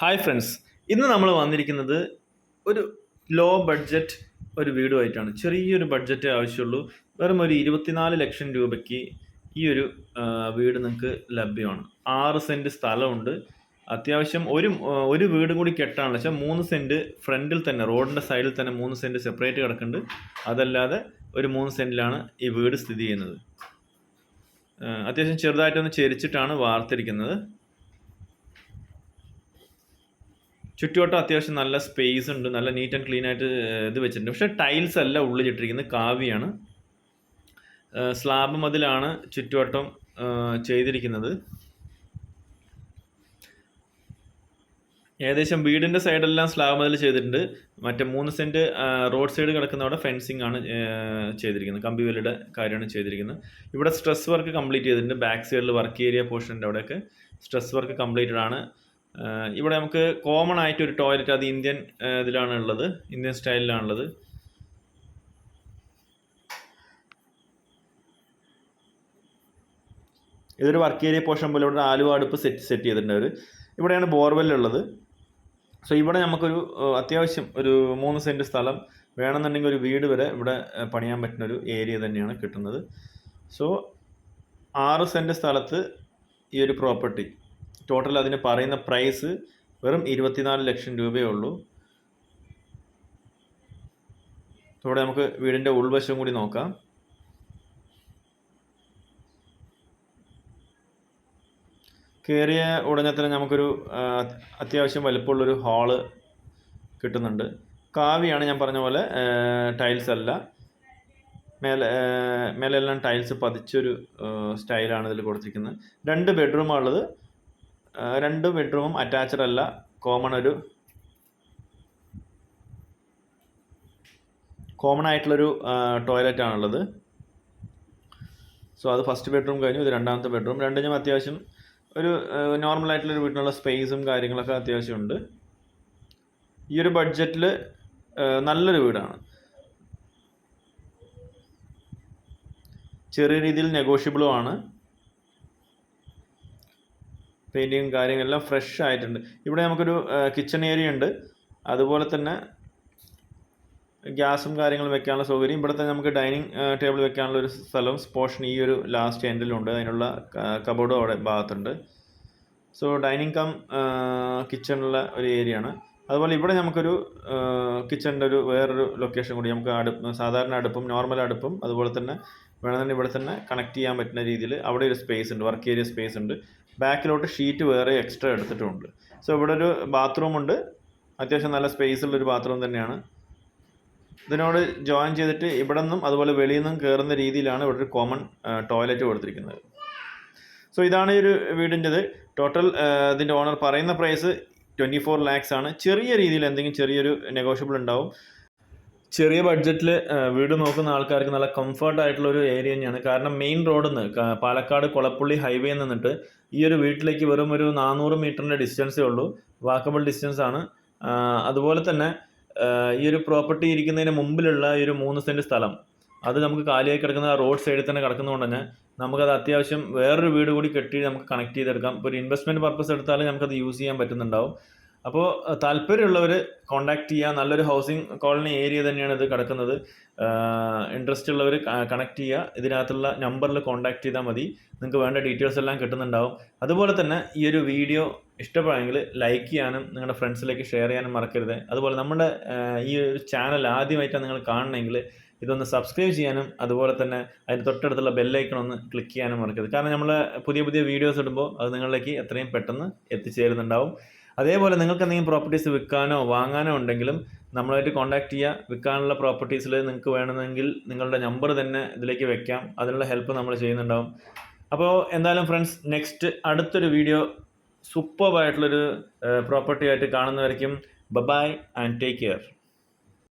Hi friends ഇന്ന് നമ്മൾ വന്നിരിക്കുന്നത് ഒരു ലോ ബഡ്ജറ്റ് ഒരു വീടുമായിട്ടാണ്. ചെറിയൊരു ബഡ്ജറ്റ് ആവശ്യമുള്ളൂ. വെറും ഒരു ഇരുപത്തിനാല് ലക്ഷം രൂപയ്ക്ക് ഈ ഒരു വീട് നിങ്ങൾക്ക് ലഭ്യമാണ്. ആറ് സെന്റ് സ്ഥലമുണ്ട്. അത്യാവശ്യം ഒരു ഒരു വീടും കൂടി കെട്ടാണെന്ന് വെച്ചാൽ മൂന്ന് സെന്റ് ഫ്രണ്ടിൽ തന്നെ റോഡിന്റെ സൈഡിൽ തന്നെ മൂന്ന് സെന്റ് സെപ്പറേറ്റ് കിടക്കുന്നുണ്ട്. അതല്ലാതെ ഒരു മൂന്ന് സെന്റിലാണ് ഈ വീട് സ്ഥിതി ചെയ്യുന്നത്. അത്യാവശ്യം ചെറുതായിട്ടൊന്ന് ചെരിച്ചിട്ടാണ് വാർത്തിരിക്കുന്നത്. ചുറ്റുവട്ടം അത്യാവശ്യം നല്ല സ്പേസ് ഉണ്ട്. നല്ല നീറ്റ് ആൻഡ് ക്ലീൻ ആയിട്ട് ഇത് വെച്ചിട്ടുണ്ട്. പക്ഷേ ടൈൽസ് അല്ല ഉള്ളിലിട്ടിരിക്കുന്നത് കാവിയാണ്. സ്ലാബ് മതിലാണ് ചുറ്റുവട്ടം ചെയ്തിരിക്കുന്നത്. ഏകദേശം വീടിന്റെ സൈഡെല്ലാം സ്ലാബ് മതിൽ ചെയ്തിട്ടുണ്ട്. മറ്റേ മൂന്ന് സെന്റ് റോഡ് സൈഡ് കിടക്കുന്ന അവിടെ ഫെൻസിങ് ആണ് ചെയ്തിരിക്കുന്നത്. കമ്പി വേലിയുടെ കാര്യമാണ് ചെയ്തിരിക്കുന്നത്. ഇവിടെ സ്ട്രെസ് വർക്ക് കംപ്ലീറ്റ് ചെയ്തിട്ടുണ്ട്. ബാക്ക് സൈഡിൽ വർക്ക് ഏരിയ പോർഷന്റെ അവിടെയൊക്കെ സ്ട്രെസ് വർക്ക് കംപ്ലീറ്റഡ് ആണ്. ഇവിടെ നമുക്ക് കോമൺ ആയിട്ട് ഒരു ടോയ്ലറ്റ് അത് ഇന്ത്യൻ ഇതിലാണ് ഉള്ളത്. ഇന്ത്യൻ സ്റ്റൈലിലാണുള്ളത് ഇതൊരു വർക്ക് ഏരിയ പോർഷൻ പോലെ ഇവിടെ ആലുവ അടുപ്പ് സെറ്റ് സെറ്റ് ചെയ്തിട്ടുണ്ട് അവർ ഇവിടെയാണ് ബോർവെൽ ഉള്ളത്. സോ ഇവിടെ നമുക്കൊരു അത്യാവശ്യം ഒരു മൂന്ന് സെന്റ് സ്ഥലം വേണമെന്നുണ്ടെങ്കിൽ ഒരു വീട് വരെ ഇവിടെ പണിയാൻ പറ്റുന്ന ഒരു ഏരിയ തന്നെയാണ് കിട്ടുന്നത്. സോ ആറ് സെന്റ് സ്ഥലത്ത് ഈ ഒരു പ്രോപ്പർട്ടി ടോട്ടൽ അതിന് പറയുന്ന പ്രൈസ് വെറും ഇരുപത്തിനാല് ലക്ഷം രൂപയേ ഉള്ളൂ. ഇവിടെ നമുക്ക് വീടിന്റെ ഉൾവശം കൂടി നോക്കാം. കയറിയ ഉടനെ തന്നെ നമുക്കൊരു അത്യാവശ്യം വലിപ്പമുള്ളൊരു ഹാൾ കിട്ടുന്നുണ്ട്. കാവിയാണ് ഞാൻ പറഞ്ഞ പോലെ ടൈൽസ് അല്ല. മേലെ മേലെല്ലാം ടൈൽസ് പതിച്ചൊരു സ്റ്റൈലാണ് ഇതിൽ കൊടുത്തിരിക്കുന്നത്. രണ്ട് ബെഡ്റൂമാണ് ഉള്ളത്. ആ, രണ്ട് ബെഡ്റൂമും അറ്റാച്ച്ഡ് അല്ല. കോമൺ ഒരു കോമൺ ആയിട്ടുള്ളൊരു ടോയ്ലറ്റ് ആണുള്ളത്. സോ അത് ഫസ്റ്റ് ബെഡ്റൂം കഴിഞ്ഞു ഇത് രണ്ടാമത്തെ ബെഡ്റൂം രണ്ടിനും അത്യാവശ്യം ഒരു നോർമൽ ആയിട്ടുള്ളൊരു വീട്ടിനുള്ള സ്പേസും കാര്യങ്ങളൊക്കെ അത്യാവശ്യമുണ്ട്. ഈ ഒരു ബഡ്ജറ്റിൽ നല്ലൊരു വീടാണ്. ചെറിയ രീതിയിൽ നെഗോഷ്യബിളും ആണ്. പെയിന്റിങ്ങും കാര്യങ്ങളെല്ലാം ഫ്രഷ് ആയിട്ടുണ്ട്. ഇവിടെ നമുക്കൊരു കിച്ചൺ ഏരിയ ഉണ്ട്. അതുപോലെ തന്നെ ഗ്യാസും കാര്യങ്ങളും വെക്കാനുള്ള സൗകര്യം. ഇവിടെ തന്നെ നമുക്ക് ഡൈനിങ് ടേബിൾ വെക്കാനുള്ള ഒരു സ്ഥലവും സ്പോഷൻ ഈ ഒരു ലാസ്റ്റ് എൻഡിലുണ്ട് അതിനുള്ള കബോർഡും അവിടെ ഭാഗത്തുണ്ട്. സോ ഡൈനിങ് കം കിച്ചണുള്ള ഒരു ഏരിയ ആണ്. അതുപോലെ ഇവിടെ നമുക്കൊരു കിച്ചണിന്റെ ഒരു വേറൊരു ലൊക്കേഷൻ കൂടി നമുക്ക് അടുപ്പ് സാധാരണ അടുപ്പും നോർമൽ അടുപ്പും. അതുപോലെ തന്നെ വേണമെന്നുണ്ടെങ്കിൽ ഇവിടെ തന്നെ കണക്ട് ചെയ്യാൻ പറ്റുന്ന രീതിയിൽ അവിടെ ഒരു സ്പേസ് ഉണ്ട് വർക്ക് ഏരിയ സ്പേസ് ഉണ്ട്. ബാക്കിലോട്ട് ഷീറ്റ് വേറെ എക്സ്ട്രാ എടുത്തിട്ടുമുണ്ട് സോ ഇവിടെ ഒരു ബാത്റൂം ഉണ്ട്. അത്യാവശ്യം നല്ല സ്പേസ് ഉള്ള ഒരു ബാത്റൂം തന്നെയാണ്. ഇതിനോട് ജോയിൻ ചെയ്തിട്ട് ഇവിടെ നിന്നും അതുപോലെ വെളിയിൽ നിന്നും കയറുന്ന രീതിയിലാണ് ഇവിടെ ഒരു കോമൺ ടോയ്ലറ്റ് കൊടുത്തിരിക്കുന്നത്. സോ ഇതാണ് ഈ ഒരു വീടിന്റെത്. ടോട്ടൽ ഇതിന്റെ ഓണർ പറയുന്ന പ്രൈസ് ട്വന്റി ഫോർ ലാക്സ് ആണ്. ചെറിയ രീതിയിൽ എന്തെങ്കിലും ചെറിയൊരു നെഗോഷ്യബിൾ ഉണ്ടാവും. ചെറിയ ബഡ്ജറ്റിൽ വീട് നോക്കുന്ന ആൾക്കാർക്ക് നല്ല കംഫർട്ട് ആയിട്ടുള്ള ഒരു ഏരിയ തന്നെയാണ്. കാരണം മെയിൻ റോഡിൽ നിന്ന് പാലക്കാട് കൊളപ്പള്ളി ഹൈവേയിൽ നിന്നിട്ട് ഈ ഒരു വീട്ടിലേക്ക് വെറും ഒരു നാനൂറ് മീറ്ററിന്റെ ഡിസ്റ്റൻസേ ഉള്ളൂ. വാക്കബിൾ ഡിസ്റ്റൻസ് ആണ്. അതുപോലെ തന്നെ ഈ ഒരു പ്രോപ്പർട്ടി ഇരിക്കുന്നതിന് മുമ്പിലുള്ള ഈ ഒരു മൂന്ന് സെന്റ് സ്ഥലം അത് നമുക്ക് കാലിയായി കിടക്കുന്ന റോഡ് സൈഡിൽ തന്നെ കിടക്കുന്നതുകൊണ്ട് തന്നെ നമുക്കത് അത്യാവശ്യം വേറൊരു വീട് കൂടി കെട്ടി നമുക്ക് കണക്ട് ചെയ്തെടുക്കാം. ഇപ്പോൾ ഒരു ഇൻവെസ്റ്റ്മെന്റ് പർപ്പസ് എടുത്താലും നമുക്കത് യൂസ് ചെയ്യാൻ പറ്റുന്നുണ്ടാവും. അപ്പോൾ താല്പര്യമുള്ളവർ കോൺടാക്ട് ചെയ്യുക നല്ലൊരു ഹൗസിംഗ് കോളനി ഏരിയ തന്നെയാണ് ഇത് കിടക്കുന്നത്. ഇൻട്രസ്റ്റ് ഉള്ളവർ കണക്ട് ചെയ്യുക ഇതിനകത്തുള്ള നമ്പറിൽ കോൺടാക്ട് ചെയ്താൽ മതി. നിങ്ങൾക്ക് വേണ്ട ഡീറ്റെയിൽസ് എല്ലാം കിട്ടുന്നുണ്ടാവും. അതുപോലെ തന്നെ ഈ ഒരു വീഡിയോ ഇഷ്ടപ്പെടുമെങ്കിൽ ലൈക്ക് ചെയ്യാനും നിങ്ങളുടെ ഫ്രണ്ട്സിലേക്ക് ഷെയർ ചെയ്യാനും മറക്കരുത്. അതുപോലെ നമ്മുടെ ഈ ഒരു ചാനൽ ആദ്യമായിട്ടാണ് നിങ്ങൾ കാണണമെങ്കിൽ ഇതൊന്ന് സബ്സ്ക്രൈബ് ചെയ്യാനും അതുപോലെ തന്നെ അതിന് തൊട്ടടുത്തുള്ള ബെല്ലൈക്കൺ ഒന്ന് ക്ലിക്ക് ചെയ്യാനും മറക്കരുത്. കാരണം നമ്മൾ പുതിയ പുതിയ വീഡിയോസ് ഇടുമ്പോൾ അത് നിങ്ങളിലേക്ക് എത്രയും പെട്ടെന്ന് എത്തിച്ചേരുന്നുണ്ടാവും. അതേപോലെ നിങ്ങൾക്ക് എന്തെങ്കിലും പ്രോപ്പർട്ടീസ് വിൽക്കാനോ വാങ്ങാനോ ഉണ്ടെങ്കിലും നമ്മളായിട്ട് കോൺടാക്ട് ചെയ്യുക വിൽക്കാനുള്ള പ്രോപ്പർട്ടീസിൽ നിങ്ങൾക്ക് വേണമെങ്കിൽ നിങ്ങളുടെ നമ്പർ തന്നെ ഇതിലേക്ക് വെക്കാം. അതിനുള്ള ഹെൽപ്പ് നമ്മൾ ചെയ്യുന്നുണ്ടാവും. അപ്പോൾ എന്തായാലും ഫ്രണ്ട്സ് നെക്സ്റ്റ് അടുത്തൊരു വീഡിയോ സൂപ്പർബായിട്ടുള്ളൊരു പ്രോപ്പർട്ടി ആയിട്ട് കാണുന്നവരേക്കും. Bye bye and take care